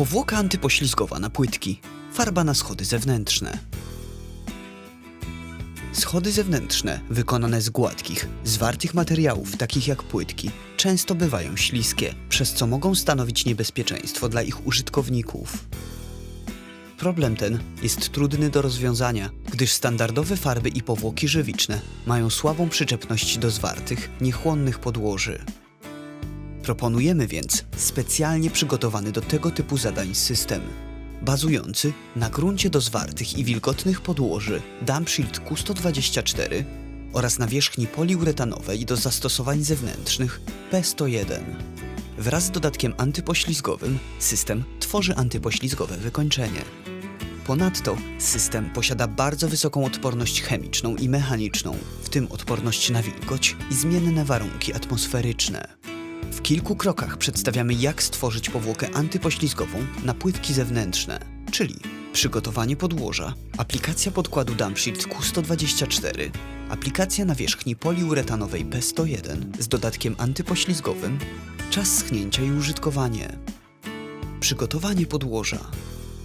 Powłoka antypoślizgowa na płytki. Farba na schody zewnętrzne. Schody zewnętrzne, wykonane z gładkich, zwartych materiałów, takich jak płytki, często bywają śliskie, przez co mogą stanowić niebezpieczeństwo dla ich użytkowników. Problem ten jest trudny do rozwiązania, gdyż standardowe farby i powłoki żywiczne mają słabą przyczepność do zwartych, niechłonnych podłoży. Proponujemy więc specjalnie przygotowany do tego typu zadań system, bazujący na gruncie do zwartych i wilgotnych podłoży Dampshield Q124 oraz nawierzchni poliuretanowej do zastosowań zewnętrznych P101. Wraz z dodatkiem antypoślizgowym system tworzy antypoślizgowe wykończenie. Ponadto system posiada bardzo wysoką odporność chemiczną i mechaniczną, w tym odporność na wilgoć i zmienne warunki atmosferyczne. W kilku krokach przedstawiamy, jak stworzyć powłokę antypoślizgową na płytki zewnętrzne, czyli przygotowanie podłoża, aplikacja podkładu Dampshield Q124, aplikacja nawierzchni poliuretanowej P101 z dodatkiem antypoślizgowym, czas schnięcia i użytkowanie. Przygotowanie podłoża.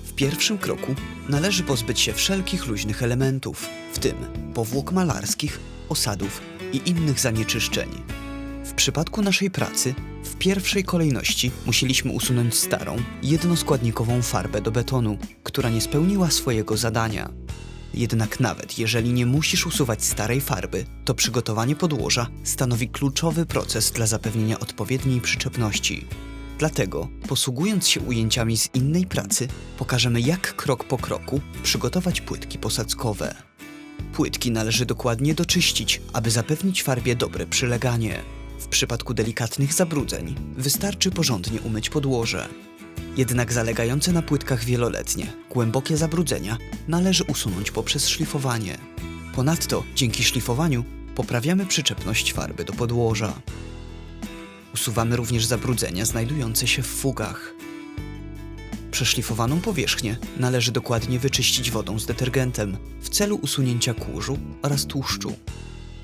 W pierwszym kroku należy pozbyć się wszelkich luźnych elementów, w tym powłok malarskich, osadów i innych zanieczyszczeń. W przypadku naszej pracy w pierwszej kolejności musieliśmy usunąć starą, jednoskładnikową farbę do betonu, która nie spełniła swojego zadania. Jednak nawet jeżeli nie musisz usuwać starej farby, to przygotowanie podłoża stanowi kluczowy proces dla zapewnienia odpowiedniej przyczepności. Dlatego, posługując się ujęciami z innej pracy, pokażemy jak krok po kroku przygotować płytki posadzkowe. Płytki należy dokładnie doczyścić, aby zapewnić farbie dobre przyleganie. W przypadku delikatnych zabrudzeń wystarczy porządnie umyć podłoże. Jednak zalegające na płytkach wieloletnie, głębokie zabrudzenia należy usunąć poprzez szlifowanie. Ponadto, dzięki szlifowaniu, poprawiamy przyczepność farby do podłoża. Usuwamy również zabrudzenia znajdujące się w fugach. Przeszlifowaną powierzchnię należy dokładnie wyczyścić wodą z detergentem w celu usunięcia kurzu oraz tłuszczu.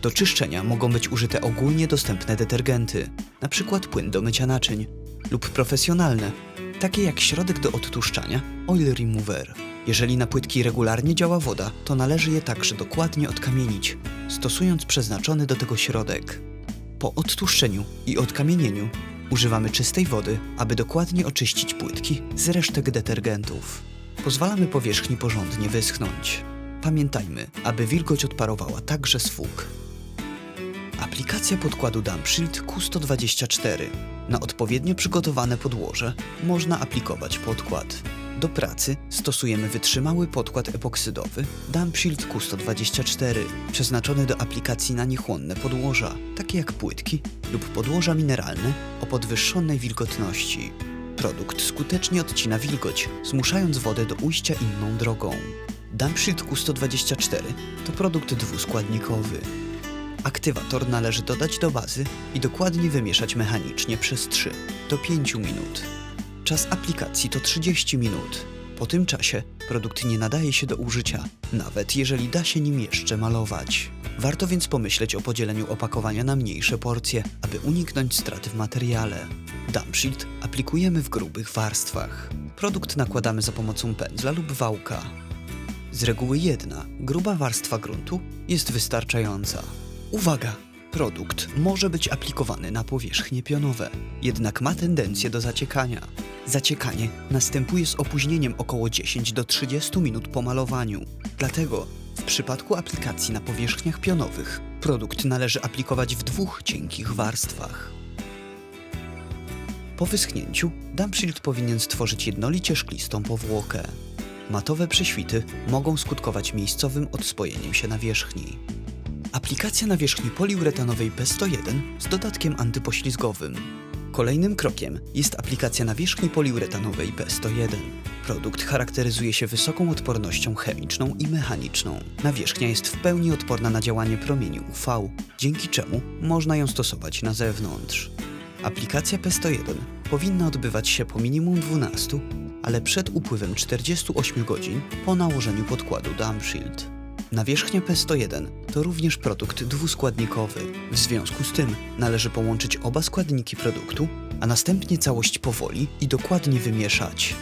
Do czyszczenia mogą być użyte ogólnie dostępne detergenty, np. płyn do mycia naczyń, lub profesjonalne, takie jak środek do odtłuszczania Oil Remover. Jeżeli na płytki regularnie działa woda, to należy je także dokładnie odkamienić, stosując przeznaczony do tego środek. Po odtłuszczeniu i odkamienieniu używamy czystej wody, aby dokładnie oczyścić płytki z resztek detergentów. Pozwalamy powierzchni porządnie wyschnąć. Pamiętajmy, aby wilgoć odparowała także z fug. Aplikacja podkładu Dampshield Q124. Na odpowiednio przygotowane podłoże można aplikować podkład. Do pracy stosujemy wytrzymały podkład epoksydowy Dampshield Q124, przeznaczony do aplikacji na niechłonne podłoża, takie jak płytki lub podłoża mineralne o podwyższonej wilgotności. Produkt skutecznie odcina wilgoć, zmuszając wodę do ujścia inną drogą. Dampshield Q124 to produkt dwuskładnikowy. Aktywator należy dodać do bazy i dokładnie wymieszać mechanicznie przez 3 do 5 minut. Czas aplikacji to 30 minut. Po tym czasie produkt nie nadaje się do użycia, nawet jeżeli da się nim jeszcze malować. Warto więc pomyśleć o podzieleniu opakowania na mniejsze porcje, aby uniknąć straty w materiale. Dampshield aplikujemy w grubych warstwach. Produkt nakładamy za pomocą pędzla lub wałka. Z reguły jedna, gruba warstwa gruntu jest wystarczająca. Uwaga! Produkt może być aplikowany na powierzchnie pionowe, jednak ma tendencję do zaciekania. Zaciekanie następuje z opóźnieniem około 10 do 30 minut po malowaniu. Dlatego w przypadku aplikacji na powierzchniach pionowych produkt należy aplikować w dwóch cienkich warstwach. Po wyschnięciu Dampshield powinien stworzyć jednolicie szklistą powłokę. Matowe prześwity mogą skutkować miejscowym odspojeniem się nawierzchni. Aplikacja nawierzchni poliuretanowej P101 z dodatkiem antypoślizgowym. Kolejnym krokiem jest aplikacja nawierzchni poliuretanowej P101. Produkt charakteryzuje się wysoką odpornością chemiczną i mechaniczną. Nawierzchnia jest w pełni odporna na działanie promieni UV, dzięki czemu można ją stosować na zewnątrz. Aplikacja P101 powinna odbywać się po minimum 12, ale przed upływem 48 godzin po nałożeniu podkładu Dampshield. Nawierzchnia P101 to również produkt dwuskładnikowy. W związku z tym należy połączyć oba składniki produktu, a następnie całość powoli i dokładnie wymieszać.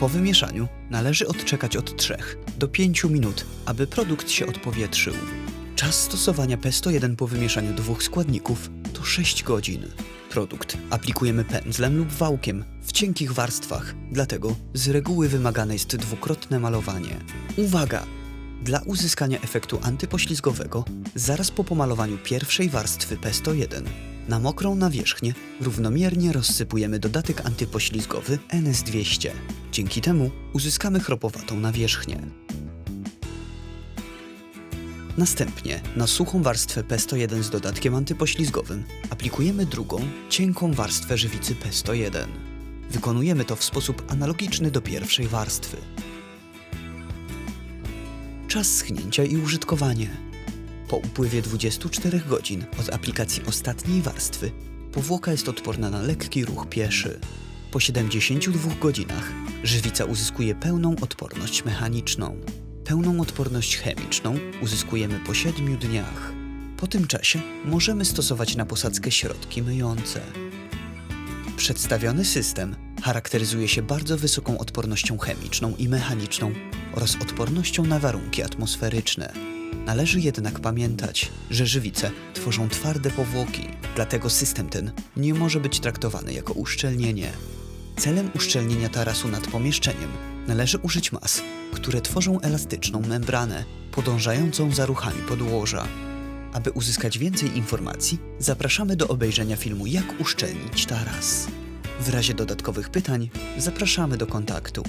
Po wymieszaniu należy odczekać od 3 do 5 minut, aby produkt się odpowietrzył. Czas stosowania P101 po wymieszaniu dwóch składników to 6 godzin. Produkt aplikujemy pędzlem lub wałkiem w cienkich warstwach, dlatego z reguły wymagane jest dwukrotne malowanie. Uwaga! Dla uzyskania efektu antypoślizgowego, zaraz po pomalowaniu pierwszej warstwy P101, na mokrą nawierzchnię równomiernie rozsypujemy dodatek antypoślizgowy NS200. Dzięki temu uzyskamy chropowatą nawierzchnię. Następnie na suchą warstwę P101 z dodatkiem antypoślizgowym aplikujemy drugą, cienką warstwę żywicy P101. Wykonujemy to w sposób analogiczny do pierwszej warstwy. Czas schnięcia i użytkowanie. Po upływie 24 godzin od aplikacji ostatniej warstwy powłoka jest odporna na lekki ruch pieszy. Po 72 godzinach żywica uzyskuje pełną odporność mechaniczną. Pełną odporność chemiczną uzyskujemy po 7 dniach. Po tym czasie możemy stosować na posadzkę środki myjące. Przedstawiony system charakteryzuje się bardzo wysoką odpornością chemiczną i mechaniczną oraz odpornością na warunki atmosferyczne. Należy jednak pamiętać, że żywice tworzą twarde powłoki, dlatego system ten nie może być traktowany jako uszczelnienie. Celem uszczelnienia tarasu nad pomieszczeniem należy użyć mas, które tworzą elastyczną membranę, podążającą za ruchami podłoża. Aby uzyskać więcej informacji, zapraszamy do obejrzenia filmu Jak uszczelnić taras. W razie dodatkowych pytań zapraszamy do kontaktu.